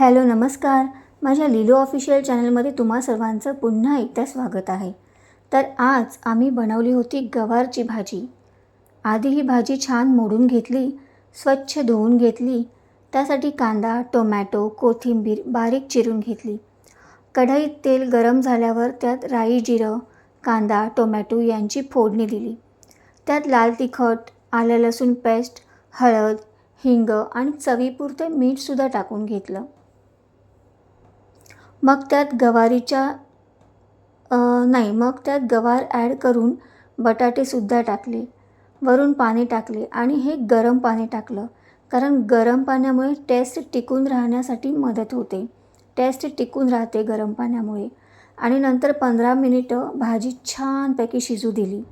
Hello नमस्कार. माझ्या लिलो ऑफिशियल चॅनलमध्ये तुम्हा सर्वांचं पुन्हा एकदा स्वागत आहे. तर आज आम्ही बनवली होती गवारची भाजी. आधी ही भाजी छान मोडून घेतली स्वच्छ धुवून घेतली त्यासाठी कांदा टोमॅटो कोथिंबीर बारीक चिरून घेतली. कढईत तेल गरम झाल्यावर त्यात राई जिरं कांदा टोमॅटो यांची फोडणी दिली. त्यात लाल तिखट आलं लसूण पेस्ट हळद हिंग आणि चवीपुरते मीठसुद्धा टाकून घेतलं. मग त्यात गवारीच्या नाही मग त्यात गवार ॲड करून बटाटेसुद्धा टाकले. वरून पाणी टाकले आणि हे गरम पाणी टाकलं. कारण गरम पाण्यामुळे टेस्ट टिकून राहण्यासाठी मदत होते. टेस्ट टिकून राहते गरम पाण्यामुळे. आणि नंतर पंधरा मिनिटं भाजी छानपैकी शिजू दिली.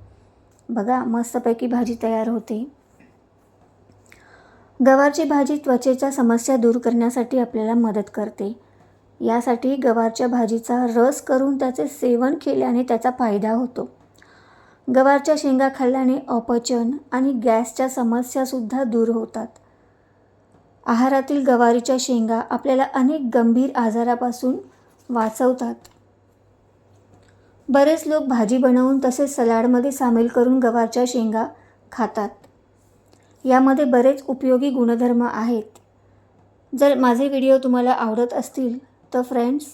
बघा मस्तपैकी भाजी तयार होते. गवारची भाजी त्वचेच्या समस्या दूर करण्यासाठी आपल्याला मदत करते. यासाठी गवारच्या भाजीचा रस करून त्याचे सेवन केल्याने त्याचा फायदा होतो. गवारच्या शेंगा खाल्ल्याने अपचन आणि गॅसच्या समस्यासुद्धा दूर होतात. आहारातील गवारीच्या शेंगा आपल्याला अनेक गंभीर आजारापासून वाचवतात. बरेच लोक भाजी बनवून तसेच सलाडमध्ये सामील करून गवारच्या शेंगा खातात. यामध्ये बरेच उपयोगी गुणधर्म आहेत. जर माझे व्हिडिओ तुम्हाला आवडत असतील तर फ्रेंड्स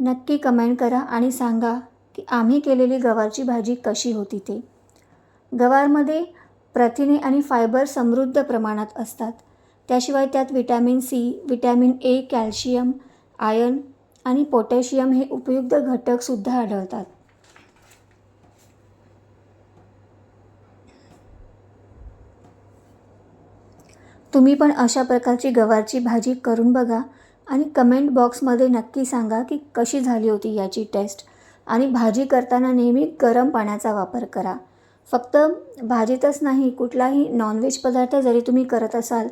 नक्की कमेंट करा आणि सांगा की आम्ही केलेली गवारची भाजी कशी होती ते. गवारमध्ये प्रथिने आणि फायबर समृद्ध प्रमाणात असतात. त्याशिवाय त्यात vitamin C vitamin A calcium iron आणि पोटॅशियम हे उपयुक्त घटकसुद्धा आढळतात. तुम्ही पण अशा प्रकारची गवारची भाजी करून बघा. आणि कमेंट बॉक्समध्ये नक्की सांगा की कशी झाली होती याची टेस्ट. आणि भाजी करताना नेहमी गरम पाण्याचा वापर करा. फक्त भाजीतच नाही कुठलाही नॉनव्हेज पदार्थ जरी तुम्ही करत असाल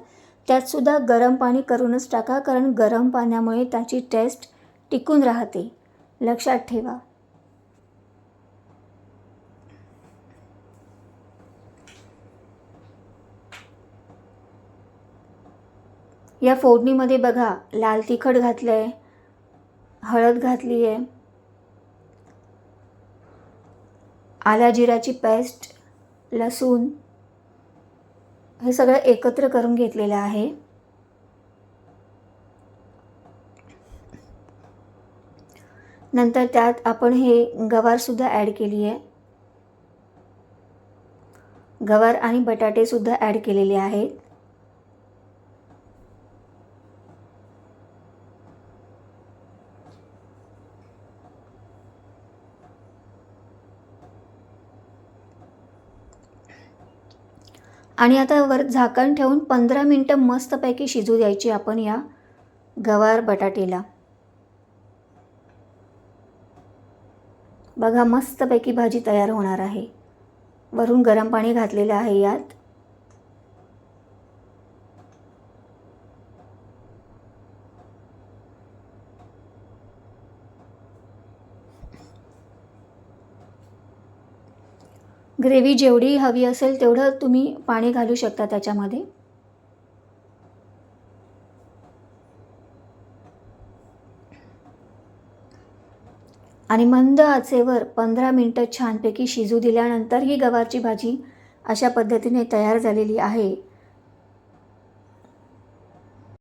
त्यातसुद्धा गरम पाणी करूनच टाका कारण गरम पाण्यामुळे त्याची टेस्ट टिकून राहते. लक्षात ठेवा. या फोडणीमध्ये बघा लाल तिखट घातलं आहे हळद घातली आहे आला जिराची पेस्ट लसूण हे सगळं एकत्र करून घेतलेलं आहे. नंतर त्यात आपण हे गवारसुद्धा ॲड केली आहे गवार आणि बटाटेसुद्धा ॲड केलेले आहेत. आणि आता वर झाकण ठेवून पंधरा मिनटं मस्तपैकी शिजू द्यायची आपण या गवार बटाटेला. बघा मस्तपैकी भाजी तयार होणार आहे. वरून गरम पाणी घातलेलं आहे यात. ग्रेव्ही जेवढी हवी असेल तेवढं तुम्ही पाणी घालू शकता त्याच्यामध्ये. आणि मंद आचेवर पंधरा मिनटं छानपैकी शिजू दिल्यानंतर ही गवारची भाजी अशा पद्धतीने तयार झालेली आहे.